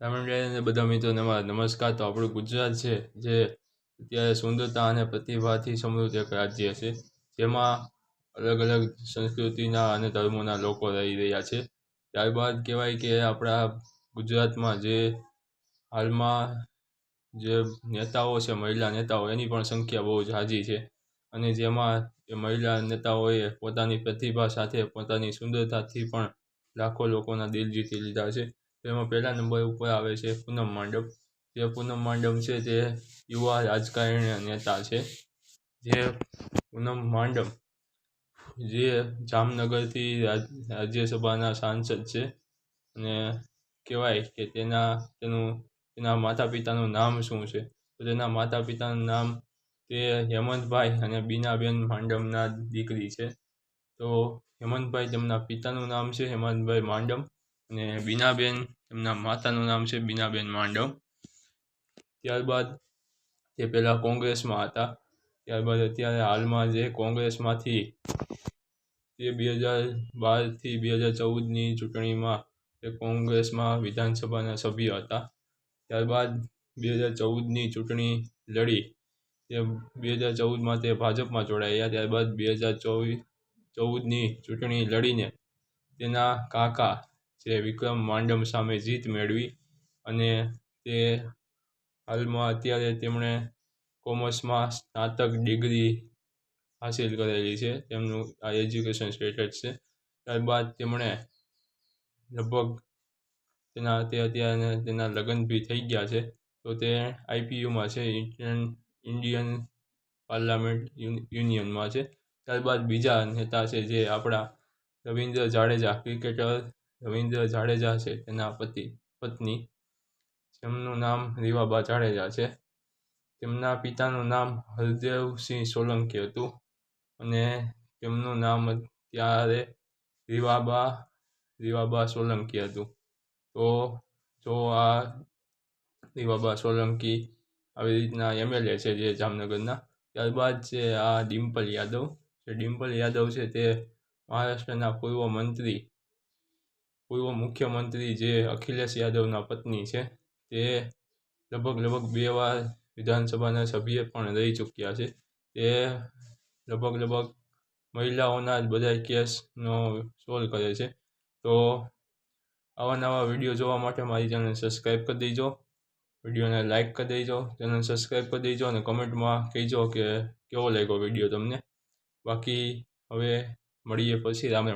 રામંડળને બધા મિત્રોને મારા નમસ્કાર. તો આપણું ગુજરાત છે, જે અત્યારે સુંદરતા અને પ્રતિભાથી સમૃદ્ધ એક રાજ્ય છે, જેમાં અલગ અલગ સંસ્કૃતિના અને ધર્મોના લોકો રહી રહ્યા છે. ત્યારબાદ કહેવાય કે આપણા ગુજરાતમાં જે હાલમાં જે નેતાઓ છે, મહિલા નેતાઓ, એની પણ સંખ્યા બહુ ઝાઝી છે. અને જેમાં એ મહિલા નેતાઓએ પોતાની પ્રતિભા સાથે પોતાની સુંદરતાથી પણ લાખો લોકોના દિલ જીતી લીધા છે. તેમાં પહેલા નંબર ઉપર આવે છે પૂનમ માંડવ. જે પૂનમ માંડવ છે તે યુવા રાજકારણી નેતા છે. જે પૂનમ માંડવ, જે જામનગરથી રાજ્યસભાના સાંસદ છે અને કહેવાય કે તેના, તેનું, તેના માતા પિતાનું નામ શું છે? તો તેના માતા પિતાનું નામ તે હેમંતભાઈ અને બીનાબેન માંડમના દીકરી છે. તો હેમંતભાઈ તેમના પિતાનું નામ છે હેમંતભાઈ માંડવ. અને બીનાબેન, એમના માતાનું નામ છે બીનાબેન માંડવ. ત્યારબાદ તે પહેલાં કોંગ્રેસમાં હતા. ત્યારબાદ અત્યારે હાલમાં જે કોંગ્રેસમાંથી તે બે હજાર બારથી બે હજાર ચૌદની ચૂંટણીમાં તે કોંગ્રેસમાં વિધાનસભાના સભ્ય હતા. ત્યારબાદ બે હજાર ચૌદની ચૂંટણી લડી. તે બે હજાર ચૌદમાં તે ભાજપમાં જોડાયા. ત્યારબાદ બે હજાર ચોવીસ ચૌદની ચૂંટણી લડીને તેના કાકા જે વિક્રમ માંડમ સામે જીત મેળવી અને તે હાલમાં અત્યારે તેમણે કોમર્સમાં સ્નાતક ડિગ્રી હાસિલ કરેલી છે. તેમનું આ એજ્યુકેશન સ્ટેટસ છે. ત્યારબાદ તેમણે લગભગ તેના, તે અત્યારે તેના લગ્ન બી થઈ ગયા છે. તો તે આઈપીયુમાં છે. ઇન્ડિયન ઇન્ડિયન પાર્લામેન્ટ યુનિયનમાં છે. ત્યારબાદ બીજા નેતા છે જે આપણા રવિન્દ્ર જાડેજા, ક્રિકેટર રવિન્દ્ર જાડેજા છે, તેના પતિ, પત્ની. જેમનું નામ રીવાબા જાડેજા છે. તેમના પિતાનું નામ હરદેવસિંહ સોલંકી હતું અને તેમનું નામ ત્યારે રીવાબા રીવાબા સોલંકી હતું. તો જો આ રીવાબા સોલંકી આવી રીતના એમએલએ છે જે જામનગરના, ત્યારબાદ છે આ ડિમ્પલ યાદવ. જે ડિમ્પલ યાદવ છે તે મહારાષ્ટ્રના પૂર્વ મંત્રી પૂર્વ મુખ્યમંત્રી જે અખિલેશ યાદવના પત્ની છે, તે લગભગ લગભગ બે વાર વિધાનસભાના સભ્ય પણ રહી ચૂક્યા છે. તે લગભગ લગભગ મહિલાઓના જ બધા કેસનો સોલ્વ કરે છે. તો આવા નવા વીડિયો જોવા માટે મારી ચેનલ સબસ્ક્રાઈબ કરી દેજો. વિડીયોને લાઇક કરી દેજો. ચેનલ સબસ્ક્રાઈબ કરી દેજો અને કમેન્ટમાં કહેજો કે કેવો લાગ્યો વીડિયો તમને. બાકી હવે મળીએ પછી. રામ રામ.